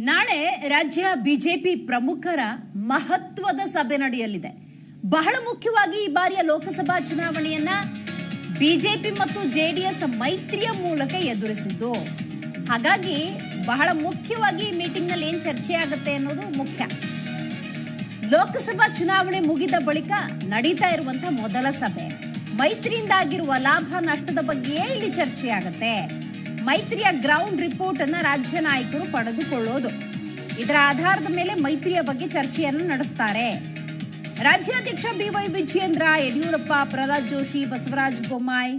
ನಾಳೆ ರಾಜ್ಯ ಬಿಜೆಪಿ ಪ್ರಮುಖರ ಮಹತ್ವದ ಸಭೆ ನಡೆಯಲಿದೆ. ಬಹಳ ಮುಖ್ಯವಾಗಿ ಈ ಬಾರಿಯ ಲೋಕಸಭಾ ಚುನಾವಣೆಯನ್ನ ಬಿಜೆಪಿ ಮತ್ತು ಜೆಡಿಎಸ್ ಮೈತ್ರಿಯ ಮೂಲಕ ಎದುರಿಸಿದ್ದು. ಹಾಗಾಗಿ ಬಹಳ ಮುಖ್ಯವಾಗಿ ಈ ಮೀಟಿಂಗ್ನಲ್ಲಿ ಏನ್ ಚರ್ಚೆ ಆಗುತ್ತೆ ಅನ್ನೋದು ಮುಖ್ಯ. ಲೋಕಸಭಾ ಚುನಾವಣೆ ಮುಗಿದ ಬಳಿಕ ನಡೀತಾ ಇರುವಂತಹ ಮೊದಲ ಸಭೆ. ಮೈತ್ರಿಯಿಂದಾಗಿರುವ ಲಾಭ ನಷ್ಟದ ಬಗ್ಗೆಯೇ ಇಲ್ಲಿ ಚರ್ಚೆ ಆಗುತ್ತೆ. ಮೈತ್ರಿಯ ಗ್ರೌಂಡ್ ರಿಪೋರ್ಟ್ ಅನ್ನ ರಾಜ್ಯ ನಾಯಕರು ಪಡೆದುಕೊಳ್ಳೋದು. ಇದರ ಆಧಾರದ ಮೇಲೆ ಮೈತ್ರಿಯ ಬಗ್ಗೆ ಚರ್ಚೆಯನ್ನು ನಡೆಸ್ತಾರೆ. ರಾಜ್ಯಾಧ್ಯಕ್ಷ B Y Vijayendra, Yediyurappa, Pralhad Joshi, Basavaraj Bommai,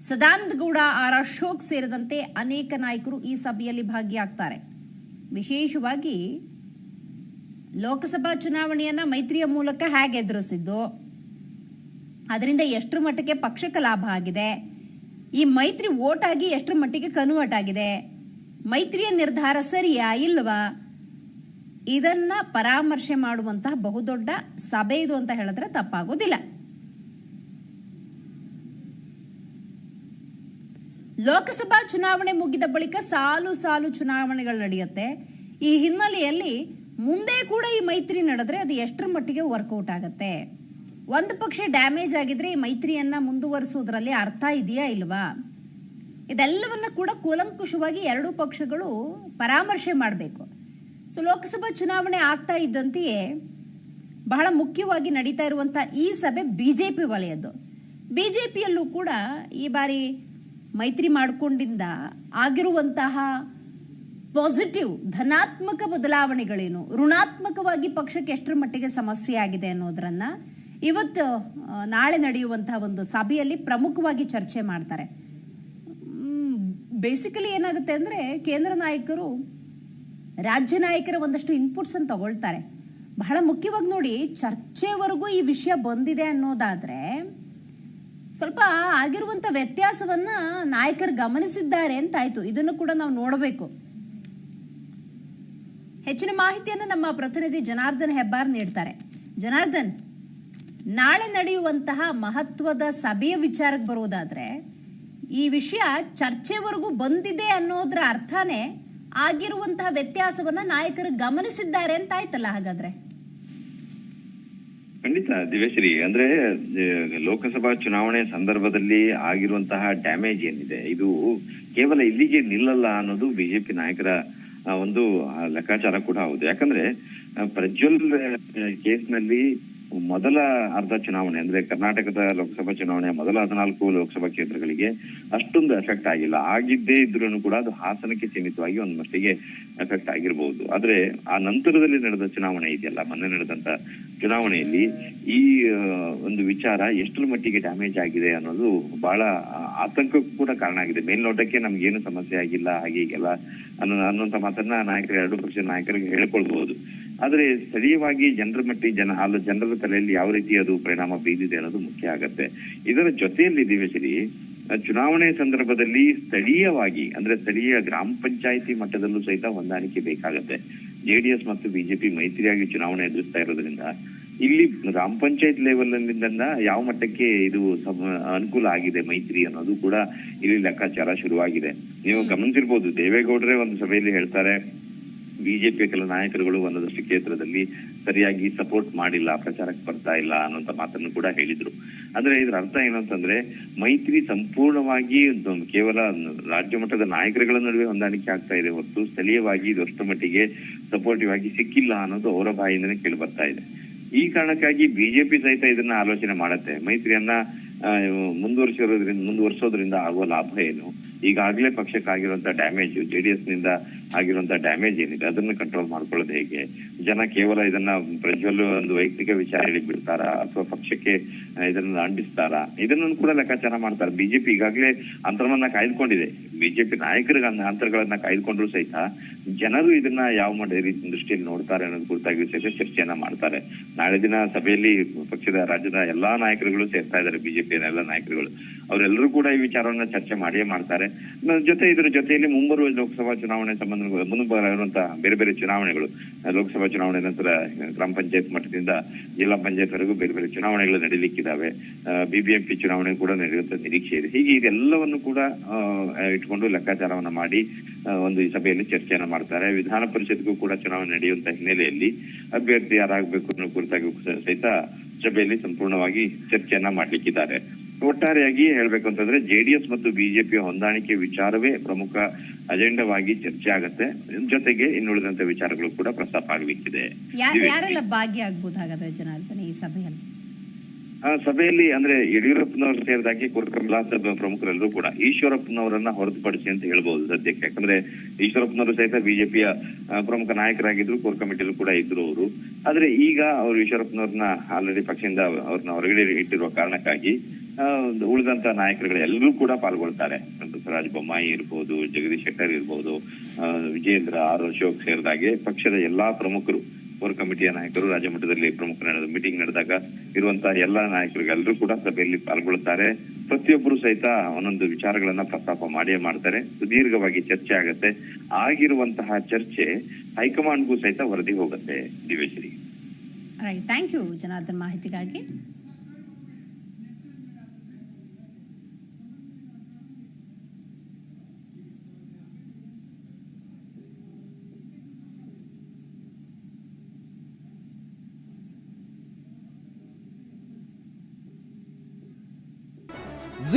Sadananda Gowda, R Ashok ಸೇರಿದಂತೆ ಅನೇಕ ನಾಯಕರು ಈ ಸಭೆಯಲ್ಲಿ ಭಾಗಿಯಾಗ್ತಾರೆ. ವಿಶೇಷವಾಗಿ ಲೋಕಸಭಾ ಚುನಾವಣೆಯನ್ನ ಮೈತ್ರಿಯ ಮೂಲಕ ಹೇಗೆ ಎದುರಿಸಿದ್ದು? ಅದರಿಂದ ಎಷ್ಟರ ಮಟ್ಟಕ್ಕೆ ಪಕ್ಷಕ್ಕೆ ಲಾಭ ಆಗಿದೆ? ಈ ಮೈತ್ರಿ ಓಟ್ ಆಗಿ ಎಷ್ಟರ ಮಟ್ಟಿಗೆ ಕನ್ವರ್ಟ್ ಆಗಿದೆ ಮೈತ್ರಿಯ ನಿರ್ಧಾರ ಸರಿಯಾ ಇಲ್ವಾ? ಇದನ್ನ ಪರಾಮರ್ಶೆ ಮಾಡುವಂತಹ ಬಹುದೊಡ್ಡ ಸಭೆ ಇದು ಅಂತ ಹೇಳಿದ್ರೆ ತಪ್ಪಾಗೋದಿಲ್ಲ. ಲೋಕಸಭಾ ಚುನಾವಣೆ ಮುಗಿದ ಬಳಿಕ ಸಾಲು ಸಾಲು ಚುನಾವಣೆಗಳು ನಡೆಯುತ್ತೆ. ಈ ಹಿನ್ನೆಲೆಯಲ್ಲಿ ಮುಂದೆ ಕೂಡ ಈ ಮೈತ್ರಿ ನಡೆದ್ರೆ ಅದು ಎಷ್ಟರ ಮಟ್ಟಿಗೆ ವರ್ಕೌಟ್ ಆಗುತ್ತೆ? ಒಂದು ಪಕ್ಷ ಡ್ಯಾಮೇಜ್ ಆಗಿದ್ರೆ ಈ ಮೈತ್ರಿಯನ್ನ ಮುಂದುವರಿಸೋದ್ರಲ್ಲಿ ಅರ್ಥ ಇದೆಯಾ ಇಲ್ವಾ? ಇದೆಲ್ಲವನ್ನ ಕೂಡ ಕೂಲಂಕುಷವಾಗಿ ಎರಡೂ ಪಕ್ಷಗಳು ಪರಾಮರ್ಶೆ ಮಾಡಬೇಕು. ಸೊ, ಲೋಕಸಭಾ ಚುನಾವಣೆ ಆಗ್ತಾ ಇದ್ದಂತೆಯೇ ಬಹಳ ಮುಖ್ಯವಾಗಿ ನಡೀತಾ ಇರುವಂಥ ಈ ಸಭೆ ಬಿಜೆಪಿ ವಲಯದ್ದು. ಬಿಜೆಪಿಯಲ್ಲೂ ಕೂಡ ಈ ಬಾರಿ ಮೈತ್ರಿ ಮಾಡಿಕೊಂಡಿಂದ ಆಗಿರುವಂತಹ ಪಾಸಿಟಿವ್ ಧನಾತ್ಮಕ ಬದಲಾವಣೆಗಳೇನು? ಋಣಾತ್ಮಕವಾಗಿ ಪಕ್ಷಕ್ಕೆ ಎಷ್ಟರ ಮಟ್ಟಿಗೆ ಸಮಸ್ಯೆ ಆಗಿದೆ ಅನ್ನೋದನ್ನ ಇವತ್ತು ನಾಳೆ ನಡೆಯುವಂತಹ ಒಂದು ಸಭೆಯಲ್ಲಿ ಪ್ರಮುಖವಾಗಿ ಚರ್ಚೆ ಮಾಡ್ತಾರೆ. ಬೇಸಿಕಲಿ ಏನಾಗುತ್ತೆ ಅಂದ್ರೆ ಕೇಂದ್ರ ನಾಯಕರು, ರಾಜ್ಯ ನಾಯಕರ ಒಂದಷ್ಟು ಇನ್ಪುಟ್ಸ್ ಅನ್ನು ತಗೊಳ್ತಾರೆ. ಬಹಳ ಮುಖ್ಯವಾಗಿ ನೋಡಿ, ಚರ್ಚೆವರೆಗೂ ಈ ವಿಷಯ ಬಂದಿದೆ ಅನ್ನೋದಾದ್ರೆ, ಸ್ವಲ್ಪ ಆಗಿರುವಂತ ವ್ಯತ್ಯಾಸವನ್ನ ನಾಯಕರು ಗಮನಿಸಿದ್ದಾರೆ ಅಂತಾಯಿತು. ಇದನ್ನು ಕೂಡ ನಾವು ನೋಡಬೇಕು. ಹೆಚ್ಚಿನ ಮಾಹಿತಿಯನ್ನು ನಮ್ಮ ಪ್ರತಿನಿಧಿ ಜನಾರ್ದನ್ ಹೆಬ್ಬಾರ್ ನೀಡ್ತಾರೆ. ಜನಾರ್ದನ್ ನಾಳೆ ನಡೆಯುವಂತಹ ಮಹತ್ವದ ಸಭೆಯ ವಿಚಾರಕ್ಕೆ ಬರುವುದಾದ್ರೆ, ಈ ವಿಷಯ ಚರ್ಚೆವರೆಗೂ ಬಂದಿದೆ ಅನ್ನೋದ್ರ ಅರ್ಥನೇ ಆಗಿರುವಂತಹ ವ್ಯತ್ಯಾಸವನ್ನ ನಾಯಕರು ಗಮನಿಸಿದ್ದಾರೆ ಅಂತ ಆಯ್ತಲ್ಲ ಹಾಗಾದ್ರೆ? ಖಂಡಿತ, ದಿವ್ಯಶ್ರೀ. ಅಂದ್ರೆ ಲೋಕಸಭಾ ಚುನಾವಣೆ ಸಂದರ್ಭದಲ್ಲಿ ಆಗಿರುವಂತಹ ಡ್ಯಾಮೇಜ್ ಏನಿದೆ? ಇದು ಕೇವಲ ಇಲ್ಲಿಗೆ ನಿಲ್ಲಲ್ಲ ಅನ್ನೋದು ಬಿಜೆಪಿ ನಾಯಕರ ಒಂದು ಲೆಕ್ಕಾಚಾರ ಕೂಡ ಹೌದು. ಯಾಕಂದ್ರೆ ಪ್ರಜ್ವಲ್ ಕೇಸ್ನಲ್ಲಿ ಮೊದಲ ಅರ್ಧ ಚುನಾವಣೆ, ಅಂದ್ರೆ ಕರ್ನಾಟಕದ ಲೋಕಸಭಾ ಚುನಾವಣೆ, ಮೊದಲ ಹದಿನಾಲ್ಕು ಲೋಕಸಭಾ ಕ್ಷೇತ್ರಗಳಿಗೆ ಅಷ್ಟೊಂದು ಎಫೆಕ್ಟ್ ಆಗಿಲ್ಲ. ಆಗಿದ್ದೇ ಇದ್ರೂ ಕೂಡ ಅದು ಹಾಸನಕ್ಕೆ ಸೀಮಿತವಾಗಿ ಒಂದ್ ಮಟ್ಟಿಗೆ ಎಫೆಕ್ಟ್ ಆಗಿರಬಹುದು ಆದ್ರೆ ಆ ನಂತರದಲ್ಲಿ ನಡೆದ ಚುನಾವಣೆ ಇದೆಯಲ್ಲ, ಮೊನ್ನೆ ನಡೆದಂತ ಚುನಾವಣೆಯಲ್ಲಿ ಈ ಒಂದು ವಿಚಾರ ಎಷ್ಟರ ಮಟ್ಟಿಗೆ ಡ್ಯಾಮೇಜ್ ಆಗಿದೆ ಅನ್ನೋದು ಬಹಳ ಆತಂಕಕ್ಕೂ ಕೂಡ ಕಾರಣ ಆಗಿದೆ. ಮೇಲ್ನೋಟಕ್ಕೆ ನಮ್ಗೇನು ಸಮಸ್ಯೆ ಆಗಿಲ್ಲ, ಹಾಗೆ ಹೀಗೆಲ್ಲ ಅನ್ನೋ ಅನ್ನುವಂತ ಮಾತನ್ನ ನಾಯಕರು, ಎರಡು ಪಕ್ಷದ ನಾಯಕರಿಗೆ ಹೇಳ್ಕೊಳ್ಬಹುದು ಆದ್ರೆ ಸ್ಥಳೀಯವಾಗಿ ಜನರ ಮಟ್ಟಿಗೆ ಜನ ಅಲ್ಲ ಜನರ ತಲೆಯಲ್ಲಿ ಯಾವ ರೀತಿ ಅದು ಪರಿಣಾಮ ಬೀರಿದೆ ಅನ್ನೋದು ಮುಖ್ಯ ಆಗತ್ತೆ. ಇದರ ಜೊತೆಯಲ್ಲಿ ದಿವಸರಿ ಚುನಾವಣೆ ಸಂದರ್ಭದಲ್ಲಿ ಸ್ಥಳೀಯವಾಗಿ, ಅಂದ್ರೆ ಸ್ಥಳೀಯ ಗ್ರಾಮ ಪಂಚಾಯಿತಿ ಮಟ್ಟದಲ್ಲೂ ಸಹಿತ ಹೊಂದಾಣಿಕೆ ಬೇಕಾಗತ್ತೆ. ಜೆಡಿಎಸ್ ಮತ್ತು ಬಿಜೆಪಿ ಮೈತ್ರಿಯಾಗಿ ಚುನಾವಣೆ ಎದುರಿಸ್ತಾ ಇರೋದ್ರಿಂದ ಇಲ್ಲಿ ಗ್ರಾಮ ಪಂಚಾಯತ್ ಲೆವೆಲ್ ಯಾವ ಮಟ್ಟಕ್ಕೆ ಇದು ಅನುಕೂಲ ಆಗಿದೆ ಮೈತ್ರಿ ಅನ್ನೋದು ಕೂಡ ಇಲ್ಲಿ ಲೆಕ್ಕಾಚಾರ ಶುರುವಾಗಿದೆ. ನೀವು ಗಮನಿಸಿರ್ಬೋದು, ದೇವೇಗೌಡರೇ ಒಂದು ಸಭೆಯಲ್ಲಿ ಹೇಳ್ತಾರೆ ಬಿಜೆಪಿಯ ಕೆಲ ನಾಯಕರುಗಳು ಒಂದಷ್ಟು ಕ್ಷೇತ್ರದಲ್ಲಿ ಸರಿಯಾಗಿ ಸಪೋರ್ಟ್ ಮಾಡಿಲ್ಲ, ಪ್ರಚಾರಕ್ಕೆ ಬರ್ತಾ ಇಲ್ಲ ಅನ್ನೋಂತ ಮಾತನ್ನು ಕೂಡ ಹೇಳಿದ್ರು. ಅಂದ್ರೆ ಇದರ ಅರ್ಥ ಏನಂತಂದ್ರೆ ಮೈತ್ರಿ ಸಂಪೂರ್ಣವಾಗಿ ಕೇವಲ ರಾಜ್ಯ ಮಟ್ಟದ ನಾಯಕರುಗಳ ನಡುವೆ ಹೊಂದಾಣಿಕೆ ಆಗ್ತಾ ಇದೆ ಹೊತ್ತು ಸ್ಥಳೀಯವಾಗಿ ಇದಷ್ಟು ಮಟ್ಟಿಗೆ ಸಪೋರ್ಟಿವ್ ಆಗಿ ಸಿಕ್ಕಿಲ್ಲ ಅನ್ನೋದು ಅವರ ಬಾಯಿಂದನೇ ಕೇಳಿ ಬರ್ತಾ ಇದೆ. ಈ ಕಾರಣಕ್ಕಾಗಿ ಬಿಜೆಪಿ ಸಹಿತ ಇದನ್ನ ಆಲೋಚನೆ ಮಾಡುತ್ತೆ. ಮೈತ್ರಿಯನ್ನ ಮುಂದುವರಿಸಿರೋದ್ರಿಂದ, ಮುಂದುವರಿಸೋದ್ರಿಂದ ಆಗುವ ಲಾಭ ಏನು? ಈಗಾಗಲೇ ಪಕ್ಷಕ್ಕೆ ಆಗಿರುವಂತ ಡ್ಯಾಮೇಜ್ ಜೆಡಿಎಸ್ನಿಂದ ಆಗಿರುವಂತ ಡ್ಯಾಮೇಜ್ ಏನಿದೆ, ಅದನ್ನ ಕಂಟ್ರೋಲ್ ಮಾಡ್ಕೊಳ್ಳೋದು ಹೇಗೆ? ಜನ ಕೇವಲ ಇದನ್ನ ಪ್ರಜ್ವಲ್ ಒಂದು ವೈಯಕ್ತಿಕ ವಿಚಾರ ಹೇಳಿ ಬಿಡ್ತಾರ? ಅಥವಾ ಪಕ್ಷಕ್ಕೆ ಇದನ್ನ ಅಂಟಿಸ್ತಾರ? ಇದನ್ನ ಕೂಡ ಲೆಕ್ಕಾಚಾರ ಮಾಡ್ತಾರೆ. ಬಿಜೆಪಿ ಈಗಾಗಲೇ ಅಂತರವನ್ನ ಕಾಯ್ದುಕೊಂಡಿದೆ. ಬಿಜೆಪಿ ನಾಯಕರಿಗೆ ಅಂತರಗಳನ್ನ ಕಾಯ್ದುಕೊಂಡ್ರು ಸಹಿತ ಜನರು ಇದನ್ನ ಯಾವ ಮಟ್ಟ ರೀತಿ ದೃಷ್ಟಿಯಲ್ಲಿ ನೋಡ್ತಾರೆ ಅನ್ನೋದು ಕುರಿತಾಗಿ ಸಹಿತ ಚರ್ಚೆಯನ್ನ ಮಾಡ್ತಾರೆ. ನಾಳೆ ದಿನ ಸಭೆಯಲ್ಲಿ ಪಕ್ಷದ, ರಾಜ್ಯದ ಎಲ್ಲಾ ನಾಯಕರುಗಳು ಸೇರ್ತಾ ಇದ್ದಾರೆ ಬಿಜೆಪಿಯ ಎಲ್ಲ ನಾಯಕರುಗಳು. ಅವರೆಲ್ಲರೂ ಕೂಡ ಈ ವಿಚಾರವನ್ನ ಚರ್ಚೆ ಮಾಡಿಯೇ ಮಾಡ್ತಾರೆ. ಜೊತೆ ಇದರ ಜೊತೆಯಲ್ಲಿ ಮುಂಬರುವ ಲೋಕಸಭಾ ಚುನಾವಣೆ ಸಂಬಂಧ ಮುಂಬರುವಂತಹ ಬೇರೆ ಬೇರೆ ಚುನಾವಣೆಗಳು. ಲೋಕಸಭಾ ಚುನಾವಣೆ ನಂತರ ಗ್ರಾಮ ಪಂಚಾಯತ್ ಮಟ್ಟದಿಂದ ಜಿಲ್ಲಾ ಪಂಚಾಯತ್ ವರೆಗೂ ಬೇರೆ ಬೇರೆ ಚುನಾವಣೆಗಳು ನಡೀಲಿಕ್ಕಿದ್ದಾವೆ ಬಿಬಿಎಂಪಿ ಚುನಾವಣೆ ಕೂಡ ನಡೆಯುವಂತ ನಿರೀಕ್ಷೆ ಇದೆ. ಹೀಗೆ ಇದೆಲ್ಲವನ್ನು ಕೂಡ ಇಟ್ಕೊಂಡು ಲೆಕ್ಕಾಚಾರವನ್ನ ಮಾಡಿ ಒಂದು ಈ ಸಭೆಯಲ್ಲಿ ಚರ್ಚೆಯನ್ನ ಮಾಡ್ತಾರೆ. ವಿಧಾನ ಪರಿಷತ್ಗೂ ಕೂಡ ಚುನಾವಣೆ ನಡೆಯುವಂತ ಹಿನ್ನೆಲೆಯಲ್ಲಿ ಅಭ್ಯರ್ಥಿ ಯಾರಾಗಬೇಕು ಅನ್ನೋ ಕುರಿತಾಗಿ ಸಹಿತ ಸಭೆಯಲ್ಲಿ ಸಂಪೂರ್ಣವಾಗಿ ಚರ್ಚೆಯನ್ನ ಮಾಡ್ಲಿಕ್ಕಿದ್ದಾರೆ. ಒಟ್ಟಾರೆಯಾಗಿ ಹೇಳ್ಬೇಕು ಅಂತಂದ್ರೆ ಜೆಡಿಎಸ್ ಮತ್ತು ಬಿಜೆಪಿ ಹೊಂದಾಣಿಕೆ ವಿಚಾರವೇ ಪ್ರಮುಖ ಅಜೆಂಡಾವಾಗಿ ಚರ್ಚೆ ಆಗತ್ತೆ. ಜೊತೆಗೆ ಇನ್ನುಳಿದಂತ ವಿಚಾರಗಳು ಕೂಡ ಪ್ರಸ್ತಾಪ ದಿವ್ಯ. ಯಾರೆಲ್ಲ ಜನಾರ್ದನ್ ಈ ಸಭೆಯಲ್ಲಿ? ಆ ಸಭೆಯಲ್ಲಿ ಅಂದ್ರೆ ಯಡಿಯೂರಪ್ಪನವರು ಸೇರಿದಾಗೆ ಸಭೆ ಪ್ರಮುಖರೆಲ್ಲರೂ ಕೂಡ ಈಶ್ವರಪ್ಪನವರನ್ನ ಹೊರತುಪಡಿಸಿ ಅಂತ ಹೇಳ್ಬಹುದು ಸದ್ಯಕ್ಕೆ. ಯಾಕಂದ್ರೆ ಈಶ್ವರಪ್ಪನವರು ಸಹಿತ ಬಿಜೆಪಿಯ ಪ್ರಮುಖ ನಾಯಕರಾಗಿದ್ರು ಕೋರ್ ಕಮಿಟಿಯಲ್ಲೂ ಕೂಡ ಇದ್ರು ಅವರು. ಆದ್ರೆ ಈಗ ಅವರು ಈಶ್ವರಪ್ಪನವ್ರನ್ನ ಆಲ್ರೆಡಿ ಪಕ್ಷದಿಂದ ಅವ್ರನ್ನ ಹೊರಗಡೆ ಇಟ್ಟಿರುವ ಕಾರಣಕ್ಕಾಗಿ ಉಳಿದಂತ ನಾಯಕರುಗಳು ಎಲ್ಲರೂ ಕೂಡ ಪಾಲ್ಗೊಳ್ತಾರೆ. ಬಸವರಾಜ ಬೊಮ್ಮಾಯಿ ಇರ್ಬೋದು, ಜಗದೀಶ್ ಶೆಟ್ಟರ್ ಇರ್ಬೋದು ವಿಜೇಂದ್ರ, ಆರ್ ಅಶೋಕ್ ಸೇರಿದಾಗೆ ಪಕ್ಷದ ಎಲ್ಲಾ ಪ್ರಮುಖರು ಕೋರ್ ಕಮಿಟಿಯ ನಾಯಕರು ರಾಜ್ಯ ಮಟ್ಟದಲ್ಲಿ ಪ್ರಮುಖ ನಡೆದ ಮೀಟಿಂಗ್ ನಡೆದಾಗ ಇರುವಂತಹ ಎಲ್ಲಾ ನಾಯಕರು ಎಲ್ಲರೂ ಕೂಡ ಸಭೆಯಲ್ಲಿ ಪಾಲ್ಗೊಳ್ಳುತ್ತಾರೆ. ಪ್ರತಿಯೊಬ್ಬರು ಸಹಿತ ಒಂದೊಂದು ವಿಚಾರಗಳನ್ನ ಪ್ರಸ್ತಾಪ ಮಾಡಿಯೇ ಮಾಡ್ತಾರೆ. ಸುದೀರ್ಘವಾಗಿ ಚರ್ಚೆ ಆಗತ್ತೆ. ಆಗಿರುವಂತಹ ಚರ್ಚೆ ಹೈಕಮಾಂಡ್ಗೂ ಸಹಿತ ವರದಿ ಹೋಗುತ್ತೆ. ದಿವೇಶ್ವರಿ ಥ್ಯಾಂಕ್ ಯು ಜನಾರ್ದನ್ ಮಾಹಿತಿಗಾಗಿ.